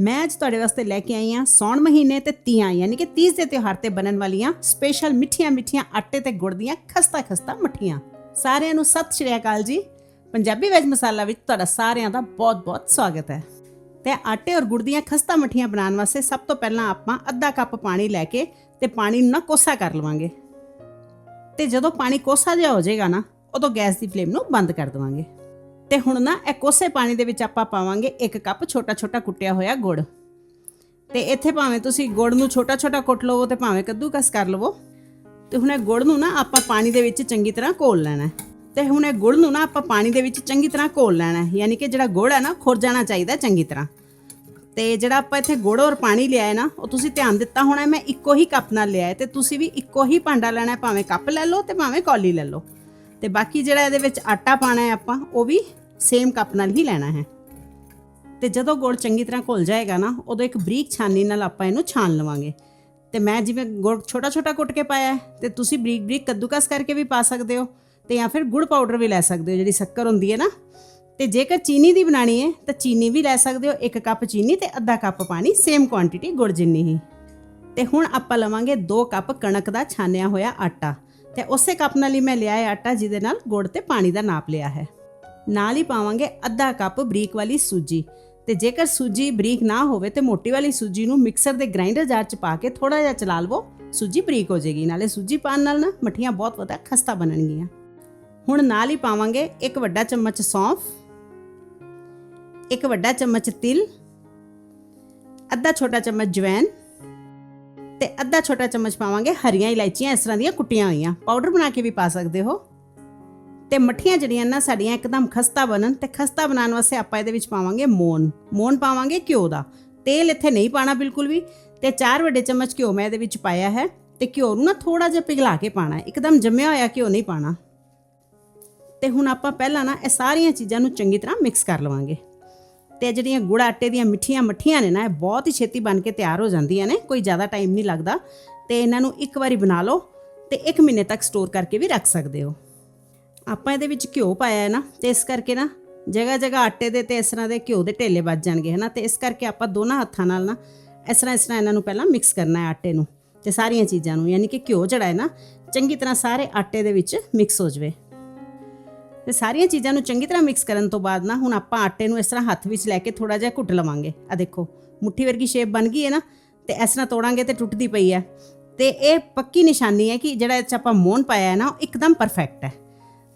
ਮੈਂ ਅੱਜ ਤੁਹਾਡੇ ਵਾਸਤੇ ਲੈ ਕੇ ਆਈ ਹਾਂ ਸੌਣ ਮਹੀਨੇ ਤੇ ਤੀਆਂ, ਯਾਨੀ ਕਿ ਤੀਜ ਦੇ ਤਿਉਹਾਰ ਤੇ ਬਣਨ ਵਾਲੀਆਂ ਸਪੈਸ਼ਲ ਮਿੱਠੀਆਂ ਮਿੱਠੀਆਂ ਆਟੇ ਤੇ ਗੁੜ ਦੀਆਂ ਖਸਤਾ ਖਸਤਾ ਮੱਠੀਆਂ। ਸਾਰਿਆਂ ਨੂੰ ਸਤਿ ਸ਼੍ਰੀ ਅਕਾਲ ਜੀ। ਪੰਜਾਬੀ ਵੈਜ ਮਸਾਲਾ ਵਿੱਚ ਤੁਹਾਡਾ ਸਾਰਿਆਂ ਦਾ ਬਹੁਤ-ਬਹੁਤ ਸਵਾਗਤ ਹੈ। ਤੇ ਆਟੇ ਔਰ ਗੁੜ ਦੀਆਂ ਖਸਤਾ ਮੱਠੀਆਂ ਬਣਾਉਣ ਵਾਸਤੇ ਸਭ ਤੋਂ ਪਹਿਲਾਂ ਆਪਾਂ ਅੱਧਾ ਕੱਪ ਪਾਣੀ ਲੈ ਕੇ ਤੇ ਪਾਣੀ ਨੂੰ ਨਾ ਕੋਸਾ ਕਰ ਲਵਾਂਗੇ। ਤੇ ਜਦੋਂ ਪਾਣੀ ਕੋਸਾ ਜਿਹਾ ਹੋ ਜਾਏਗਾ ਨਾ, ਉਦੋਂ ਗੈਸ ਦੀ ਫਲੇਮ ਨੂੰ ਬੰਦ ਕਰ ਦੇਵਾਂਗੇ। ਤੇ ਹੁਣ ਨਾ ਇਹ ਕੋਸੇ ਪਾਣੀ ਦੇ ਵਿੱਚ ਆਪਾਂ ਪਾਵਾਂਗੇ ਇੱਕ ਕੱਪ ਛੋਟਾ ਛੋਟਾ ਕੁੱਟਿਆ ਹੋਇਆ ਗੁੜ। ਤੇ ਇੱਥੇ ਭਾਵੇਂ ਤੁਸੀਂ ਗੁੜ ਨੂੰ ਛੋਟਾ ਛੋਟਾ ਕੁੱਟ ਲਵੋ ਤੇ ਭਾਵੇਂ ਕੱਦੂਕਸ ਕਰ ਲਵੋ। ਤੇ ਹੁਣ ਇਹ ਗੁੜ ਨੂੰ ਨਾ ਆਪਾਂ ਪਾਣੀ ਦੇ ਵਿੱਚ ਚੰਗੀ ਤਰ੍ਹਾਂ ਘੋਲ ਲੈਣਾ ਹੈ। ਤੇ ਹੁਣ ਇਹ ਗੁੜ ਨੂੰ ਨਾ ਆਪਾਂ ਪਾਣੀ ਦੇ ਵਿੱਚ ਚੰਗੀ ਤਰ੍ਹਾਂ ਘੋਲ ਲੈਣਾ ਯਾਨੀ ਕਿ ਜਿਹੜਾ ਗੁੜ ਹੈ ਨਾ, ਖੁਰ ਜਾਣਾ ਚਾਹੀਦਾ ਚੰਗੀ ਤਰ੍ਹਾਂ। ਤੇ ਜਿਹੜਾ ਆਪਾਂ ਇੱਥੇ ਗੁੜ ਔਰ ਪਾਣੀ ਲਿਆ ਹੈ ਨਾ, ਉਹ ਤੁਸੀਂ ਧਿਆਨ ਦਿੱਤਾ ਹੋਣਾ ਮੈਂ ਇੱਕੋ ਹੀ ਕੱਪ ਨਾਲ ਲਿਆ ਹੈ ਤੇ ਤੁਸੀਂ ਵੀ ਇੱਕੋ ਹੀ ਭਾਂਡਾ ਲੈਣਾ ਹੈ, ਭਾਵੇਂ ਕੱਪ ਲੈ ਲਓ ਤੇ ਭਾਵੇਂ ਕੌਲੀ ਲੈ ਲਓ। ਤੇ ਬਾਕੀ ਜਿਹੜਾ ਇਹਦੇ ਵਿੱਚ ਆਟਾ ਪਾਣਾ ਹੈ ਆਪਾਂ, ਉਹ ਵੀ ਸੇਮ ਕੱਪ ਨਾਲ ਹੀ ਲੈਣਾ ਹੈ। ਤੇ ਜਦੋਂ ਗੁੜ ਚੰਗੀ ਤਰ੍ਹਾਂ ਘੁਲ ਜਾਏਗਾ ਨਾ, ਉਦੋਂ ਇੱਕ ਬਰੀਕ ਛਾਨੀ ਨਾਲ ਆਪਾਂ ਇਹਨੂੰ ਛਾਣ ਲਵਾਂਗੇ। ਤੇ ਮੈਂ ਜਿਵੇਂ ਗੁੜ ਛੋਟਾ ਛੋਟਾ ਕੁੱਟ ਕੇ ਪਾਇਆ ਹੈ, ਤੇ ਤੁਸੀਂ ਬਰੀਕ ਬਰੀਕ ਕੱਦੂਕਸ ਕਰਕੇ ਵੀ ਪਾ ਸਕਦੇ ਹੋ, ਤੇ ਜਾਂ ਫਿਰ ਗੁੜ ਪਾਊਡਰ ਵੀ ਲੈ ਸਕਦੇ ਹੋ, ਜਿਹੜੀ ਸ਼ੱਕਰ ਹੁੰਦੀ ਹੈ ਨਾ। ਤੇ ਜੇਕਰ ਚੀਨੀ ਦੀ ਬਣਾਣੀ ਹੈ, ਤਾਂ ਚੀਨੀ ਵੀ ਲੈ ਸਕਦੇ ਹੋ, ਇੱਕ ਕੱਪ ਚੀਨੀ ਤੇ ਅੱਧਾ ਕੱਪ ਪਾਣੀ, ਸੇਮ ਕੁਆਂਟੀਟੀ ਗੁੜ ਜਿੰਨੀ ਹੀ। ਤੇ ਹੁਣ ਆਪਾਂ ਲਵਾਂਗੇ 2 ਕੱਪ ਕਣਕ ਦਾ ਛਾਨਿਆ ਹੋਇਆ ਆਟਾ। ਤੇ ਉਸੇ ਕੱਪ ਨਾਲ ਹੀ ਮੈਂ ਲਿਆ ਹੈ ਆਟਾ, ਜਿਹਦੇ ਨਾਲ ਗੁੜ ਤੇ ਪਾਣੀ ਦਾ ਨਾਪ ਲਿਆ ਹੈ। ਨਾਲ ਹੀ ਪਾਵਾਂਗੇ ਅੱਧਾ ਕੱਪ ਬਰੀਕ ਵਾਲੀ ਸੂਜੀ। ਤੇ ਜੇਕਰ ਸੂਜੀ ਬਰੀਕ ਨਾ ਹੋਵੇ ਤੇ ਮੋਟੀ ਵਾਲੀ ਸੂਜੀ ਨੂੰ ਮਿਕਸਰ ਦੇ ਗ੍ਰਾਈਂਡਰ ਜਾਰ ਚ ਪਾ ਕੇ ਥੋੜਾ ਜਿਹਾ ਚਲਾ ਲਵੋ, ਸੂਜੀ ਬਰੀਕ ਹੋ ਜਾਏਗੀ ਨਾਲੇ ਸੂਜੀ ਪਾਣ ਨਾਲ ਨਾ ਮਠੀਆਂ ਬਹੁਤ ਵਧੀਆ ਖਸਤਾ ਬਣਨਗੀਆਂ। ਹੁਣ ਨਾਲ ਹੀ ਪਾਵਾਂਗੇ ਇੱਕ ਵੱਡਾ ਚਮਚ ਸੌਂਫ, ਇੱਕ ਵੱਡਾ ਚਮਚ ਤਿਲ, ਅੱਧਾ ਛੋਟਾ ਚਮਚ ਜਵੈਨ ਤੇ ਅੱਧਾ ਛੋਟਾ ਚਮਚ ਪਾਵਾਂਗੇ ਹਰੀਆਂ ਇਲਾਇਚੀਆਂ, ਇਸ ਤਰ੍ਹਾਂ ਦੀਆਂ ਕੁੱਟੀਆਂ ਹੋਈਆਂ। ਪਾਊਡਰ ਬਣਾ ਕੇ ਵੀ ਪਾ ਸਕਦੇ ਹੋ। ਤੇ ਮੱਠੀਆਂ ਜਿਹੜੀਆਂ ਨਾ ਸਾਡੀਆਂ ਇੱਕਦਮ ਖਸਤਾ ਬਣਨ ਤੇ ਖਸਤਾ ਬਣਾਉਣ ਵਾਸਤੇ ਆਪਾਂ ਇਹਦੇ ਵਿੱਚ ਪਾਵਾਂਗੇ ਮੋਨ। ਮੋਨ ਪਾਵਾਂਗੇ ਘਿਓ ਦਾ। ਤੇਲ ਇੱਥੇ ਨਹੀਂ ਪਾਣਾ ਬਿਲਕੁਲ ਵੀ ਤੇ 4 ਵੱਡੇ ਚਮਚ ਘਿਓ ਮੈਂ ਇਹਦੇ ਵਿੱਚ ਪਾਇਆ ਹੈ ਤੇ ਘਿਓ ਨੂੰ ਨਾ ਥੋੜਾ ਜਿਹਾ ਪਿਘਲਾ ਕੇ ਪਾਣਾ। ਹੈ ਇੱਕਦਮ ਜੰਮਿਆ ਹੋਇਆ ਘਿਓ ਨਹੀਂ ਪਾਣਾ। ਤੇ ਹੁਣ ਆਪਾਂ ਪਹਿਲਾਂ ਨਾ ਇਹ ਸਾਰੀਆਂ ਚੀਜ਼ਾਂ ਨੂੰ ਚੰਗੀ ਤਰ੍ਹਾਂ ਮਿਕਸ ਕਰ ਲਵਾਂਗੇ। ਤੇ ਜਿਹੜੀਆਂ ਗੁੜ ਆਟੇ ਦੀਆਂ ਮਿੱਠੀਆਂ ਮੱਠੀਆਂ ਨੇ ਨਾ, ਇਹ ਬਹੁਤ ਹੀ ਛੇਤੀ ਬਣ ਕੇ ਤਿਆਰ ਹੋ ਜਾਂਦੀਆਂ ਨੇ, ਕੋਈ ਜ਼ਿਆਦਾ ਟਾਈਮ ਨਹੀਂ ਲੱਗਦਾ। ਤੇ ਇਹਨਾਂ ਨੂੰ ਇੱਕ ਵਾਰੀ ਬਣਾ ਲਓ ਤੇ 1 ਮਹੀਨੇ ਤੱਕ ਸਟੋਰ ਕਰਕੇ ਵੀ ਰੱਖ ਸਕਦੇ ਹੋ। ਆਪਾਂ ਇਹਦੇ ਵਿੱਚ ਘਿਓ ਪਾਇਆ ਹੈ ਨਾ, ਤੇ ਇਸ ਕਰਕੇ ਨਾ ਜਗ੍ਹਾ ਜਗ੍ਹਾ ਆਟੇ ਦੇ ਤੇ ਇਸ ਤਰ੍ਹਾਂ ਦੇ ਘਿਓ ਦੇ ਢੇਲੇ ਵੱਜ ਜਾਣਗੇ ਹਨਾ ਤੇ ਇਸ ਕਰਕੇ ਆਪਾਂ ਦੋਨਾਂ ਹੱਥਾਂ ਨਾਲ ਨਾ ਇਸ ਤਰ੍ਹਾਂ ਇਸ ਤਰ੍ਹਾਂ ਇਹਨਾਂ ਨੂੰ ਪਹਿਲਾਂ ਮਿਕਸ ਕਰਨਾ ਹੈ ਆਟੇ ਨੂੰ ਤੇ ਸਾਰੀਆਂ ਚੀਜ਼ਾਂ ਨੂੰ, ਯਾਨੀ ਕਿ ਘਿਓ ਜਿਹੜਾ ਹੈ ਨਾ, ਚੰਗੀ ਤਰ੍ਹਾਂ ਸਾਰੇ ਆਟੇ ਦੇ ਵਿੱਚ ਮਿਕਸ ਹੋ ਜਾਵੇ। ਤੇ ਸਾਰੀਆਂ ਚੀਜ਼ਾਂ ਨੂੰ ਚੰਗੀ ਤਰ੍ਹਾਂ ਮਿਕਸ ਕਰਨ ਤੋਂ ਬਾਅਦ ਨਾ, ਹੁਣ ਆਪਾਂ ਆਟੇ ਨੂੰ ਇਸ ਤਰ੍ਹਾਂ ਹੱਥ ਵਿੱਚ ਲੈ ਕੇ ਥੋੜਾ ਜਿਹਾ ਘੁੱਟ ਲਵਾਂਗੇ। ਆ ਦੇਖੋ, ਮੁੱਠੀ ਵਰਗੀ ਸ਼ੇਪ ਬਣ ਗਈ ਹੈ ਨਾ, ਤੇ ਇਸ ਤਰ੍ਹਾਂ ਤੋੜਾਂਗੇ ਤੇ ਟੁੱਟਦੀ ਪਈ ਹੈ। ਤੇ ਇਹ ਪੱਕੀ ਨਿਸ਼ਾਨੀ ਹੈ ਕਿ ਜਿਹੜਾ ਇਹ 'ਚ ਆਪਾਂ ਮੋਨ ਪਾਇਆ ਹੈ ਨਾ, ਉਹ ਇੱਕਦਮ ਪਰਫੈਕਟ ਹੈ।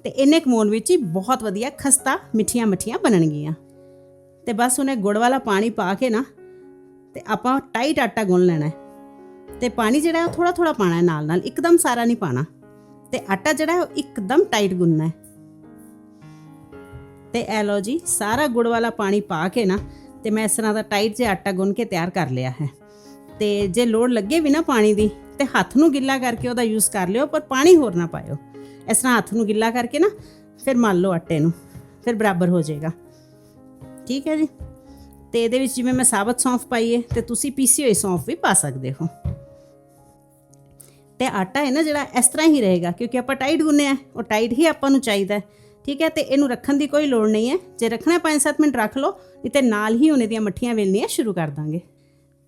ਤੇ ਇਹਨੇ ਕੁ ਵਿੱਚ ਹੀ ਬਹੁਤ ਵਧੀਆ ਖਸਤਾ ਮਿੱਠੀਆਂ ਮੱਠੀਆਂ ਬਣਨਗੀਆਂ। ਤੇ ਬਸ ਉਹਨੇ ਗੁੜ ਵਾਲਾ ਪਾਣੀ ਪਾ ਕੇ ਨਾ ਤੇ ਆਪਾਂ ਟਾਈਟ ਆਟਾ ਗੁੰਨ ਲੈਣਾ ਹੈ। ਤੇ ਪਾਣੀ ਜਿਹੜਾ ਉਹ ਥੋੜਾ ਥੋੜਾ ਪਾਣਾ ਹੈ ਨਾਲ ਨਾਲ, ਇੱਕਦਮ ਸਾਰਾ ਨਹੀਂ ਪਾਣਾ ਤੇ ਆਟਾ ਜਿਹੜਾ ਉਹ ਇੱਕਦਮ ਟਾਈਟ ਗੁੰਨਣਾ ਹੈ। ਤੇ ਇਹ ਲਓ ਜੀ, ਸਾਰਾ ਗੁੜ ਵਾਲਾ ਪਾਣੀ ਪਾ ਕੇ ਨਾ ਤੇ ਮੈਂ ਇਸ ਤਰ੍ਹਾਂ ਦਾ ਟਾਈਟ ਜਿਹਾ ਆਟਾ ਗੁੰਨ ਕੇ ਤਿਆਰ ਕਰ ਲਿਆ ਹੈ। ਤੇ ਜੇ ਲੋੜ ਲੱਗੇ ਵੀ ਨਾ ਪਾਣੀ ਦੀ, ਤੇ ਹੱਥ ਨੂੰ ਗਿੱਲਾ ਕਰਕੇ ਉਹਦਾ ਯੂਜ਼ ਕਰ ਲਿਓ, ਪਰ ਪਾਣੀ ਹੋਰ ਨਾ ਪਾਇਓ। ਇਸ ਤਰ੍ਹਾਂ ਹੱਥ ਨੂੰ ਗਿੱਲਾ ਕਰਕੇ ਨਾ ਫਿਰ ਮਲ ਲਓ ਆਟੇ ਨੂੰ ਫਿਰ ਬਰਾਬਰ ਹੋ ਜਾਏਗਾ। ਠੀਕ ਹੈ ਜੀ? ਤੇ ਇਹਦੇ ਵਿੱਚ ਜਿਵੇਂ ਮੈਂ ਸਾਬਤ ਸੌਂਫ ਪਾਈ ਹੈ ਤੇ ਤੁਸੀਂ ਪੀਸੀ ਹੋਈ ਸੌਂਫ ਵੀ ਪਾ ਸਕਦੇ ਹੋ। ਤੇ ਆਟਾ ਹੈ ਨਾ ਜਿਹੜਾ ਇਸ ਤਰ੍ਹਾਂ ਹੀ ਰਹੇਗਾ ਕਿਉਂਕਿ ਆਪਾਂ ਟਾਈਟ ਗੁੰਨਿਆ ਹੈ, ਉਹ ਟਾਈਟ ਹੀ ਆਪਾਂ ਨੂੰ ਚਾਹੀਦਾ ਠੀਕ ਹੈ? ਤੇ ਇਹਨੂੰ ਰੱਖਣ ਦੀ ਕੋਈ ਲੋੜ ਨਹੀਂ ਹੈ। ਜੇ ਰੱਖਣਾ 5-7 ਮਿੰਟ ਰੱਖ ਲਓ ਨਹੀਂ ਤੇ ਨਾਲ ਹੀ ਉਹਨੇ ਦੀਆਂ ਮੱਠੀਆਂ ਵੇਲਣੀਆਂ ਸ਼ੁਰੂ ਕਰ ਦਾਂਗੇ।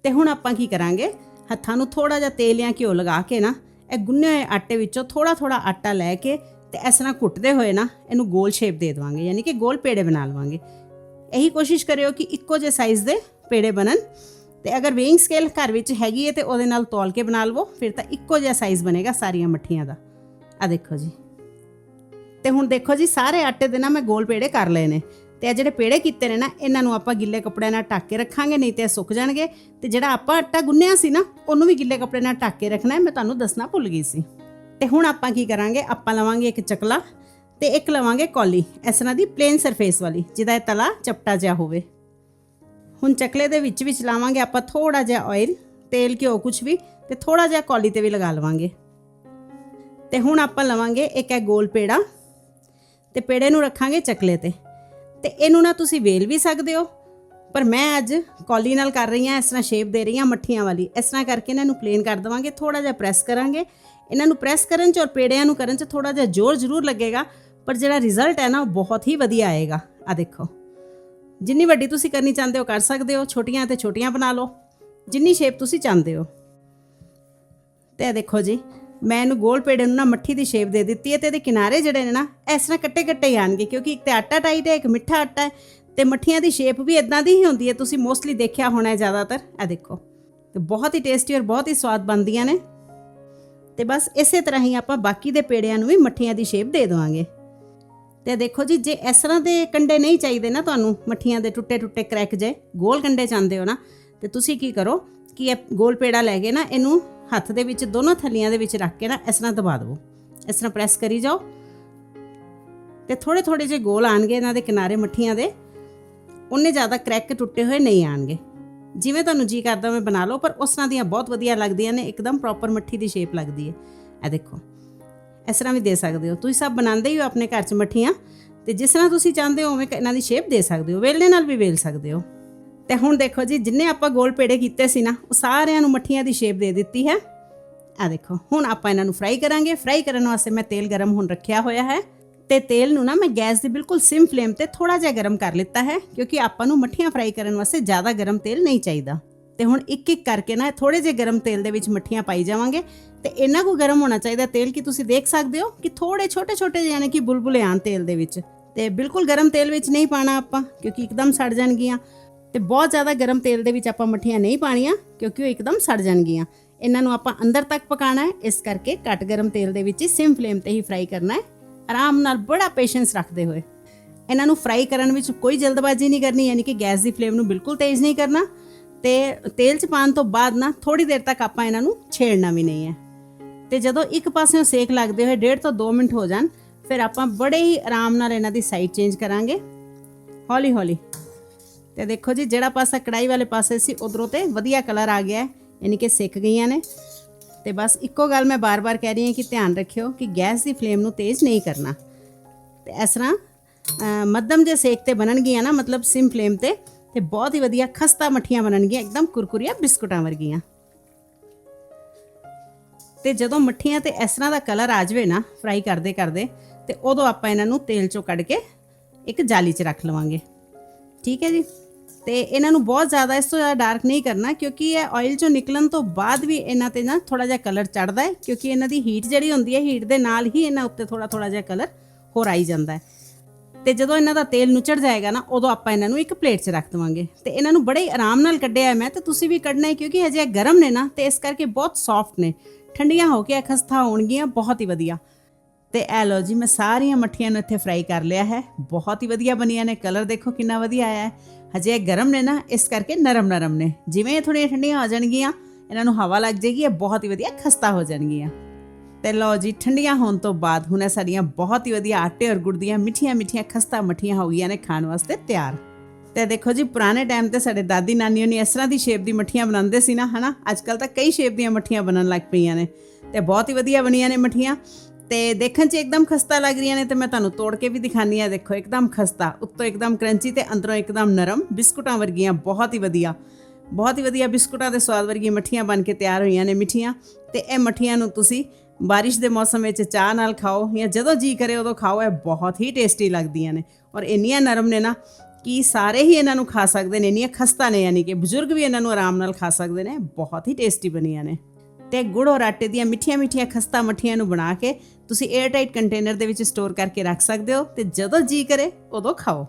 ਤੇ ਹੁਣ ਆਪਾਂ ਕੀ ਕਰਾਂਗੇ? ਹੱਥਾਂ ਨੂੰ ਥੋੜਾ ਜਿਹਾ ਤੇਲ ਜਾਂ ਘਿਓ ਲਗਾ ਕੇ ਨਾ ਇਹ ਗੁੰਨੇ ਹੋਏ ਆਟੇ ਵਿੱਚੋਂ ਥੋੜਾ ਥੋੜਾ ਆਟਾ ਲੈ ਕੇ ਤੇ ਇਸ ਤਰ੍ਹਾਂ ਕੁੱਟਦੇ ਹੋਏ ਨਾ ਇਹਨੂੰ ਗੋਲ ਸ਼ੇਪ ਦੇ ਦੇਵਾਂਗੇ, ਯਾਨੀ ਕਿ ਗੋਲ ਪੇੜੇ ਬਣਾ ਲਵਾਂਗੇ। ਇਹੀ ਕੋਸ਼ਿਸ਼ ਕਰਿਓ ਕਿ ਇੱਕੋ ਜਿਹੇ ਸਾਈਜ਼ ਦੇ ਪੇੜੇ ਬਣਨ। ਤੇ ਅਗਰ ਵੇਇੰਗ ਸਕੇਲ ਘਰ ਵਿੱਚ ਹੈਗੀ ਹੈ ਤੇ ਉਹਦੇ ਨਾਲ ਤੋਲ ਕੇ ਬਣਾ ਲਵੋ, ਫਿਰ ਤਾਂ ਇੱਕੋ ਜਿਹਾ ਸਾਈਜ਼ ਬਣੇਗਾ ਸਾਰੀਆਂ ਮੱਠੀਆਂ ਦਾ। ਆ ਦੇਖੋ ਜੀ। ਤੇ ਹੁਣ ਦੇਖੋ ਜੀ, ਸਾਰੇ ਆਟੇ ਦੇ ਨਾ ਮੈਂ ਗੋਲ ਪੇੜੇ ਕਰ ਲਏ ਨੇ। ਤੇ ਇਹ ਜਿਹੜੇ ਪੇੜੇ ਕੀਤੇ ਨੇ ਨਾ, ਇਹਨਾਂ ਨੂੰ ਆਪਾਂ ਗਿੱਲੇ ਕੱਪੜਿਆਂ ਨਾਲ ਢੱਕ ਕੇ ਰੱਖਾਂਗੇ, ਨਹੀਂ ਤੇ ਇਹ ਸੁੱਕ ਜਾਣਗੇ। ਤੇ ਜਿਹੜਾ ਆਪਾਂ ਆਟਾ ਗੁੰਨਿਆ ਸੀ ਨਾ, ਉਹਨੂੰ ਵੀ ਗਿੱਲੇ ਕੱਪੜੇ ਨਾਲ ਢੱਕ ਕੇ ਰੱਖਣਾ ਹੈ। ਮੈਂ ਤੁਹਾਨੂੰ ਦੱਸਣਾ ਭੁੱਲ ਗਈ ਸੀ। ਤੇ ਹੁਣ ਆਪਾਂ ਕੀ ਕਰਾਂਗੇ? ਆਪਾਂ ਲਵਾਂਗੇ ਇੱਕ ਚਕਲਾ ਤੇ ਇੱਕ ਲਵਾਂਗੇ ਕੌਲੀ, ਇਸ ਤਰ੍ਹਾਂ ਦੀ ਪਲੇਨ ਸਰਫੇਸ ਵਾਲੀ, ਜਿਹਦਾ ਇਹ ਤਲਾ ਚਪਟਾ ਜਿਹਾ ਹੋਵੇ। ਹੁਣ ਚਕਲੇ ਦੇ ਵਿੱਚ ਵਿੱਚ ਲਾਵਾਂਗੇ ਆਪਾਂ ਥੋੜਾ ਜਿਹਾ ਆਇਲ ਤੇਲ, ਘਿਓ ਕੁਝ ਵੀ, ਤੇ ਥੋੜਾ ਜਿਹਾ ਕੌਲੀ ਤੇ ਵੀ ਲਗਾ ਲਵਾਂਗੇ। ਤੇ ਹੁਣ ਆਪਾਂ ਲਵਾਂਗੇ ਇੱਕ ਹੈ ਗੋਲ ਪੇੜਾ, ਤੇ ਪੇੜੇ ਨੂੰ ਰੱਖਾਂਗੇ ਚਕਲੇ ਤੇ। ਤੇ ਇਹਨੂੰ ਨਾ ਤੁਸੀਂ ਵੇਲ ਵੀ ਸਕਦੇ ਹੋ। ਪਰ ਮੈਂ ਅੱਜ ਕੌਲੀ ਨਾਲ ਕਰ ਰਹੀ ਹਾਂ, ਇਸ ਤਰ੍ਹਾਂ ਸ਼ੇਪ ਦੇ ਰਹੀ ਹਾਂ ਮੱਠੀਆਂ ਵਾਲੀ। ਇਸ ਤਰ੍ਹਾਂ ਕਰਕੇ ਇਹਨਾਂ ਨੂੰ ਪਲੇਨ ਕਰ ਦਵਾਂਗੇ ਥੋੜਾ ਜਿਹਾ ਪ੍ਰੈਸ ਕਰਾਂਗੇ। ਇਹਨਾਂ ਨੂੰ ਪ੍ਰੈਸ ਕਰਨ ਚ ਔਰ ਪੇੜਿਆਂ ਨੂੰ ਕਰਨ ਚ ਥੋੜਾ ਜਿਹਾ ਜ਼ੋਰ ਜ਼ਰੂਰ ਲੱਗੇਗਾ, ਪਰ ਜਿਹੜਾ ਰਿਜ਼ਲਟ ਹੈ ਨਾ ਉਹ ਬਹੁਤ ਹੀ ਵਧੀਆ ਆਏਗਾ। ਆ ਦੇਖੋ, ਜਿੰਨੀ ਵੱਡੀ ਤੁਸੀਂ ਕਰਨੀ ਚਾਹੁੰਦੇ ਹੋ ਕਰ ਸਕਦੇ ਹੋ, ਛੋਟੀਆਂ ਤੇ ਛੋਟੀਆਂ ਬਣਾ ਲਓ। ਜਿੰਨੀ ਸ਼ੇਪ ਤੁਸੀਂ ਚਾਹੁੰਦੇ ਹੋ। ਤੇ ਇਹ ਦੇਖੋ ਜੀ ਮੈਂ ਇਹਨੂੰ ਗੋਲ ਪੇੜੇ ਨੂੰ ਨਾ ਮੱਠੀ ਦੀ ਸ਼ੇਪ ਦੇ ਦਿੱਤੀ ਹੈ ਤੇ ਇਹਦੇ ਕਿਨਾਰੇ ਜਿਹੜੇ ਨੇ ਨਾ, ਇਸ ਤਰ੍ਹਾਂ ਕੱਟੇ ਕੱਟੇ ਹੀ ਆਣਗੇ, ਕਿਉਂਕਿ ਇੱਕ ਤੇ ਆਟਾ ਟਾਈਟ ਹੈ, ਇੱਕ ਮਿੱਠਾ ਆਟਾ ਹੈ, ਤੇ ਮੱਠੀਆਂ ਦੀ ਸ਼ੇਪ ਵੀ ਇਦਾਂ ਦੀ ਹੀ ਹੁੰਦੀ ਹੈ, ਤੁਸੀਂ ਮੋਸਟਲੀ ਦੇਖਿਆ ਹੋਣਾ ਜ਼ਿਆਦਾਤਰ, ਇਹ ਦੇਖੋ। ਤੇ ਬਹੁਤ ਹੀ ਟੇਸਟੀ ਔਰ ਬਹੁਤ ਹੀ ਸਵਾਦ ਬਣਦੀਆਂ ਨੇ। ਤੇ ਬਸ ਇਸੇ ਤਰ੍ਹਾਂ ਹੀ ਆਪਾਂ ਬਾਕੀ ਦੇ ਪੇੜਿਆਂ ਨੂੰ ਵੀ ਮੱਠੀਆਂ ਦੀ ਸ਼ੇਪ ਦੇ ਦੇਵਾਂਗੇ। ਤੇ ਦੇਖੋ ਜੀ, ਜੇ ਇਸ ਤਰ੍ਹਾਂ ਦੇ ਕੰਡੇ ਨਹੀਂ ਚਾਹੀਦੇ ਨਾ ਤੁਹਾਨੂੰ, ਮੱਠੀਆਂ ਦੇ ਟੁੱਟੇ ਟੁੱਟੇ ਕਰੈਕ ਜੇ, ਗੋਲ ਕੰਡੇ ਚਾਹੁੰਦੇ ਹੋ ਨਾ, ਤੇ ਤੁਸੀਂ ਕੀ ਕਰੋ, ਕਿ ਇਹ ਗੋਲ ਪੇੜਾ ਲੈ ਕੇ ਨਾ ਇਹਨੂੰ ਹੱਥ ਦੇ ਵਿੱਚ ਦੋਨੋਂ ਥੱਲੀਆਂ ਦੇ ਵਿੱਚ ਰੱਖ ਕੇ ਨਾ ਇਸ ਤਰ੍ਹਾਂ ਦਬਾ ਦਿਓ ਇਸ ਤਰ੍ਹਾਂ ਪ੍ਰੈਸ ਕਰੀ ਜਾਓ। ਤੇ ਥੋੜੇ ਥੋੜੇ ਜਿਹੇ ਗੋਲ ਆਣਗੇ ਇਹਨਾਂ ਦੇ ਕਿਨਾਰੇ ਮੱਠੀਆਂ ਦੇ। ਉਹਨੇ ਜ਼ਿਆਦਾ ਕ੍ਰੈਕ ਟੁੱਟੇ ਹੋਏ ਨਹੀਂ ਆਣਗੇ। ਜਿਵੇਂ ਤੁਹਾਨੂੰ ਜੀ ਕਰਦਾ ਮੈਂ ਬਣਾ ਲਓ, ਪਰ ਉਸ ਤਰ੍ਹਾਂ ਦੀਆਂ ਬਹੁਤ ਵਧੀਆ ਲੱਗਦੀਆਂ ਨੇ, ਇੱਕਦਮ ਪ੍ਰੋਪਰ ਮੱਠੀ ਦੀ ਸ਼ੇਪ ਲੱਗਦੀ ਹੈ। ਇਹ ਦੇਖੋ, ਇਸ ਤਰ੍ਹਾਂ ਵੀ ਦੇ ਸਕਦੇ ਹੋ। ਤੁਸੀਂ ਸਭ ਬਣਾਉਂਦੇ ਹੀ ਹੋ ਆਪਣੇ ਘਰ 'ਚ ਮੱਠੀਆਂ, ਤੇ ਜਿਸ ਤਰ੍ਹਾਂ ਤੁਸੀਂ ਚਾਹੁੰਦੇ ਹੋ, ਉਵੇਂ ਇਹਨਾਂ ਦੀ ਸ਼ੇਪ ਦੇ ਸਕਦੇ ਹੋ, ਵੇਲਣੇ ਨਾਲ ਵੀ ਵੇਲ ਸਕਦੇ ਹੋ। ਤੇ ਹੁਣ ਦੇਖੋ ਜੀ, ਜਿੰਨੇ ਆਪਾਂ ਗੋਲ ਪੇੜੇ ਕੀਤੇ ਸੀ ਨਾ, ਉਹ ਸਾਰਿਆਂ ਨੂੰ ਮੱਠੀਆਂ ਦੀ ਸ਼ੇਪ ਦੇ ਦਿੱਤੀ ਹੈ। ਆ ਦੇਖੋ, ਹੁਣ ਆਪਾਂ ਇਹਨਾਂ ਨੂੰ ਫਰਾਈ ਕਰਾਂਗੇ। ਫਰਾਈ ਕਰਨ ਵਾਸਤੇ ਮੈਂ ਤੇਲ ਗਰਮ ਹੁਣ ਰੱਖਿਆ ਹੋਇਆ ਹੈ। ਤੇ ਤੇਲ ਨੂੰ ਨਾ ਮੈਂ ਗੈਸ ਦੀ ਬਿਲਕੁਲ ਸਿਮ ਫਲੇਮ ਤੇ ਥੋੜਾ ਜਿਹਾ ਗਰਮ ਕਰ ਲਿੱਤਾ ਹੈ, ਕਿਉਂਕਿ ਆਪਾਂ ਨੂੰ ਮੱਠੀਆਂ ਫਰਾਈ ਕਰਨ ਵਾਸਤੇ ਜ਼ਿਆਦਾ ਗਰਮ ਤੇਲ ਨਹੀਂ ਚਾਹੀਦਾ। ਤੇ ਹੁਣ ਇੱਕ ਇੱਕ ਕਰਕੇ ਨਾ ਥੋੜੇ ਜਿਹੇ ਗਰਮ ਤੇਲ ਦੇ ਵਿੱਚ ਮੱਠੀਆਂ ਪਾਈ ਜਾਵਾਂਗੇ। ਤੇ ਇਹਨਾਂ ਕੋ ਗਰਮ ਹੋਣਾ ਚਾਹੀਦਾ ਤੇਲ ਕਿ ਤੁਸੀਂ ਦੇਖ ਸਕਦੇ ਹੋ ਕਿ ਥੋੜੇ ਛੋਟੇ ਛੋਟੇ ਯਾਨੀ ਕਿ ਬੁਲਬੁਲੇ ਆਣ ਤੇਲ ਦੇ ਵਿੱਚ। ਤੇ ਬਿਲਕੁਲ ਗਰਮ ਤੇਲ ਵਿੱਚ ਨਹੀਂ ਪਾਣਾ ਆਪਾਂ, ਕਿਉਂਕਿ ਇੱਕਦਮ ਸੜ ਜਾਣਗੀਆਂ। ਤੇ ਬਹੁਤ ਜ਼ਿਆਦਾ ਗਰਮ ਤੇਲ ਦੇ ਵਿੱਚ ਆਪਾਂ ਮੱਠੀਆਂ ਨਹੀਂ ਪਾਣੀਆਂ, ਕਿਉਂਕਿ ਉਹ ਇੱਕਦਮ ਸੜ ਜਾਣਗੀਆਂ। ਇਹਨਾਂ ਨੂੰ ਆਪਾਂ ਅੰਦਰ ਤੱਕ ਪਕਾਣਾ ਹੈ, ਇਸ ਕਰਕੇ ਘੱਟ ਗਰਮ ਤੇਲ ਦੇ ਵਿੱਚ ਹੀ ਸਿਮ ਫਲੇਮ ਤੇ ਹੀ ਫਰਾਈ ਕਰਨਾ ਹੈ। ਆਰਾਮ ਨਾਲ ਬੜਾ ਪੇਸ਼ੈਂਸ ਰੱਖਦੇ ਹੋਏ। ਇਹਨਾਂ ਨੂੰ ਫਰਾਈ ਕਰਨ ਵਿੱਚ ਕੋਈ ਜਲਦਬਾਜ਼ੀ ਨਹੀਂ ਕਰਨੀ, ਯਾਨੀ ਕਿ ਗੈਸ ਦੀ ਫਲੇਮ ਨੂੰ ਬਿਲਕੁਲ ਤੇਜ਼ ਨਹੀਂ ਕਰਨਾ। ਤੇ ਤੇਲ ਚ ਪਾਉਣ ਤੋਂ ਬਾਅਦ ਨਾ ਥੋੜੀ ਦੇਰ ਤੱਕ ਆਪਾਂ ਇਹਨਾਂ ਨੂੰ ਛੇੜਨਾ ਵੀ ਨਹੀਂ ਹੈ। ਤੇ ਜਦੋਂ ਇੱਕ ਪਾਸਿਓਂ ਸੇਕ ਲੱਗਦੇ ਹੋਏ 1.5 ਤੋਂ 2 ਮਿੰਟ ਹੋ ਜਾਣ, ਫਿਰ ਆਪਾਂ ਬੜੇ ਹੀ ਆਰਾਮ ਨਾਲ ਇਹਨਾਂ ਦੀ ਸਾਈਡ ਚੇਂਜ ਕਰਾਂਗੇ। ਹੌਲੀ ਹੌਲੀ ਤੇ ਦੇਖੋ ਜੀ, ਜਿਹੜਾ ਪਾਸਾ ਕੜਾਈ ਵਾਲੇ ਪਾਸੇ ਸੀ, ਉਧਰੋਂ ਤੇ ਵਧੀਆ ਕਲਰ ਆ ਗਿਆ ਯਾਨੀ ਕਿ ਸਿੱਕ ਗਈਆਂ ਨੇ। ਤੇ ਬਸ ਇੱਕੋ ਗੱਲ ਮੈਂ ਬਾਰ-ਬਾਰ ਕਹਿ ਰਹੀ ਹਾਂ ਕਿ ਧਿਆਨ ਰੱਖਿਓ ਕਿ ਗੈਸ ਦੀ ਫਲੇਮ ਨੂੰ ਤੇਜ਼ ਨਹੀਂ ਕਰਨਾ। ਤੇ ਇਸ ਤਰ੍ਹਾਂ ਮੱਧਮ ਜੇ ਸੇਕ ਤੇ ਬਣਨਗੀਆਂ ਨਾ, ਮਤਲਬ ਸਿਮ ਫਲੇਮ ਤੇ ਤੇ ਬਹੁਤ ਹੀ ਵਧੀਆ ਖਸਤਾ ਮੱਠੀਆਂ ਬਣਨਗੀਆਂ, ਇੱਕਦਮ ਕੁਰਕੁਰੀਆਂ ਬਿਸਕੁਟਾਂ ਵਰਗੀਆਂ। ਤੇ ਜਦੋਂ ਮੱਠੀਆਂ ਤੇ ਇਸ ਤਰ੍ਹਾਂ ਦਾ ਕਲਰ ਆ ਜਾਵੇ ਨਾ, ਫਰਾਈ ਕਰਦੇ ਕਰਦੇ ਤੇ ਉਦੋਂ ਆਪਾਂ ਇਹਨਾਂ ਨੂੰ ਤੇਲ ਚੋਂ ਕੱਢ ਕੇ ਇੱਕ ਜਾਲੀ 'ਚ ਰੱਖ ਲਵਾਂਗੇ। ਠੀਕ ਹੈ ਜੀ? ਤੇ ਇਹਨਾਂ ਨੂੰ ਬਹੁਤ ਜ਼ਿਆਦਾ ਇਸ ਤੋਂ ਜ਼ਿਆਦਾ ਡਾਰਕ ਨਹੀਂ ਕਰਨਾ, ਕਿਉਂਕਿ ਇਹ ਆਇਲ ਚੋਂ ਨਿਕਲਣ ਤੋਂ ਬਾਅਦ ਵੀ ਇਹਨਾਂ ਤੇ ਨਾ ਥੋੜਾ ਜਿਹਾ ਕਲਰ ਚੜਦਾ ਹੈ, ਕਿਉਂਕਿ ਇਹਨਾਂ ਦੀ ਹੀਟ ਜਿਹੜੀ ਹੁੰਦੀ ਹੈ ਹੀਟ ਦੇ ਨਾਲ ਹੀ ਇਹਨਾਂ ਉੱਤੇ ਥੋੜਾ ਥੋੜਾ ਜਿਹਾ ਕਲਰ ਹੋਰ ਆਈ ਜਾਂਦਾ ਹੈ। ਤੇ ਜਦੋਂ ਇਹਨਾਂ ਦਾ ਤੇਲ ਨੁਚੜ ਜਾਏਗਾ ਨਾ, ਉਦੋਂ ਆਪਾਂ ਇਹਨਾਂ ਨੂੰ ਇੱਕ ਪਲੇਟ 'ਚ ਰੱਖ ਦਵਾਂਗੇ। ਤੇ ਇਹਨਾਂ ਨੂੰ ਬੜੇ ਹੀ ਆਰਾਮ ਨਾਲ ਕੱਢਿਆ ਮੈਂ, ਤੇ ਤੁਸੀਂ ਵੀ ਕੱਢਣਾ ਹੈ, ਕਿਉਂਕਿ ਹਜੇ ਗਰਮ ਨੇ ਨਾ, ਤੇ ਇਸ ਕਰਕੇ ਬਹੁਤ ਸੌਫਟ ਨੇ। ਠੰਡੀਆਂ ਹੋ ਕੇ ਇਹ ਖਸਤਾ ਹੋਣਗੀਆਂ, ਬਹੁਤ ਹੀ ਵਧੀਆ। ਤੇ ਇਹ ਲਓ ਜੀ, ਮੈਂ ਸਾਰੀਆਂ ਮੱਠੀਆਂ ਨੂੰ ਇੱਥੇ ਫਰਾਈ ਕਰ ਲਿਆ ਹੈ। ਬਹੁਤ ਹੀ ਵਧੀਆ ਬਣੀਆਂ ਨੇ ਕਲਰ ਦੇਖੋ ਕਿੰਨਾ ਵਧੀਆ ਆਇਆ ਹੈ। ਹਜੇ ਇਹ ਗਰਮ ਨੇ ਨਾ, ਇਸ ਕਰਕੇ ਨਰਮ ਨਰਮ ਨੇ। ਜਿਵੇਂ ਇਹ ਥੋੜੀਆਂ ਠੰਡੀਆਂ ਹੋ ਜਾਣਗੀਆਂ, ਇਹਨਾਂ ਨੂੰ ਹਵਾ ਲੱਗ ਜਾਏਗੀ, ਇਹ ਬਹੁਤ ਹੀ ਵਧੀਆ ਖਸਤਾ ਹੋ ਜਾਣਗੀਆਂ। ਤੇ ਲਓ ਜੀ, ਠੰਡੀਆਂ ਹੋਣ ਤੋਂ ਬਾਅਦ ਹੁਣ ਇਹ ਸਾਡੀਆਂ ਬਹੁਤ ਹੀ ਵਧੀਆ ਆਟੇ ਔਰ ਗੁੜ ਦੀਆਂ ਮਿੱਠੀਆਂ ਮਿੱਠੀਆਂ ਖਸਤਾ ਮੱਠੀਆਂ ਹੋ ਗਈਆਂ ਨੇ ਖਾਣ ਵਾਸਤੇ ਤਿਆਰ। ਤੇ ਦੇਖੋ ਜੀ, ਪੁਰਾਣੇ ਟਾਈਮ ਤੇ ਸਾਡੇ ਦਾਦੀ ਨਾਨੀ ਨੇ ਇਸ ਤਰ੍ਹਾਂ ਦੀ ਸ਼ੇਪ ਦੀ ਮੱਠੀਆਂ ਬਣਾਉਂਦੇ ਸੀ ਨਾ, ਹਨਾ? ਅੱਜ ਕੱਲ ਤਾਂ ਕਈ ਸ਼ੇਪ ਦੀਆਂ ਮੱਠੀਆਂ ਬਣਨ ਲੱਗ ਪਈਆਂ ਨੇ। ਤੇ ਬਹੁਤ ਹੀ ਵਧੀਆ ਬਣੀਆਂ ਨੇ ਮੱਠੀਆਂ। ਤੇ ਦੇਖਣ 'ਚ ਇੱਕਦਮ ਖਸਤਾ ਲੱਗ ਰਹੀਆਂ ਨੇ ਤੇ ਮੈਂ ਤੁਹਾਨੂੰ ਤੋੜ ਕੇ ਵੀ ਦਿਖਾਨੀ ਆ। ਦੇਖੋ, ਇੱਕਦਮ ਖਸਤਾ, ਉੱਤੋਂ ਇੱਕਦਮ ਕਰੰਚੀ ਤੇ ਅੰਦਰੋਂ ਇੱਕਦਮ ਨਰਮ। ਬਿਸਕੁਟਾਂ ਵਰਗੀਆਂ, ਬਹੁਤ ਹੀ ਵਧੀਆ। ਬਹੁਤ ਹੀ ਵਧੀਆ ਬਿਸਕੁਟਾਂ ਦੇ ਸਵਾਦ ਵਰਗੀਆਂ ਮੱਠੀਆਂ ਬਣ ਕੇ ਤਿਆਰ ਹੋਈਆਂ ਨੇ ਮਿੱਠੀਆਂ। ਤੇ ਇਹ ਮੱਠੀਆਂ ਨੂੰ ਤੁਸੀਂ ਬਾਰਿਸ਼ ਦੇ ਮੌਸਮ ਵਿੱਚ ਚਾਹ ਨਾਲ ਖਾਓ ਜਾਂ ਜਦੋਂ ਜੀ ਕਰੇ ਉਦੋਂ ਖਾਓ, ਇਹ ਬਹੁਤ ਹੀ ਟੇਸਟੀ ਲੱਗਦੀਆਂ ਨੇ। ਔਰ ਇੰਨੀਆਂ ਨਰਮ ਨੇ ਨਾ ਕਿ ਸਾਰੇ ਹੀ ਇਹਨਾਂ ਨੂੰ ਖਾ ਸਕਦੇ ਨੇ, ਇੰਨੀਆਂ ਖਸਤਾ ਨੇ ਯਾਨੀ ਕਿ ਬਜ਼ੁਰਗ ਵੀ ਇਹਨਾਂ ਨੂੰ ਆਰਾਮ ਨਾਲ ਖਾ ਸਕਦੇ ਨੇ, ਬਹੁਤ ਹੀ ਟੇਸਟੀ ਬਣੀਆਂ ਨੇ। ਤੇ ਗੁੜ ਔਰ ਆਟੇ ਦੀਆਂ ਮਿੱਠੀਆਂ ਮਿੱਠੀਆਂ ਖਸਤਾ ਮੱਠੀਆਂ ਨੂੰ ਬਣਾ ਕੇ ਤੁਸੀਂ 에ਅਰ ਟਾਈਟ ਕੰਟੇਨਰ ਦੇ ਵਿੱਚ ਸਟੋਰ ਕਰਕੇ ਰੱਖ ਸਕਦੇ ਹੋ ਤੇ ਜਦੋਂ ਜੀ ਕਰੇ ਉਦੋਂ ਖਾਓ।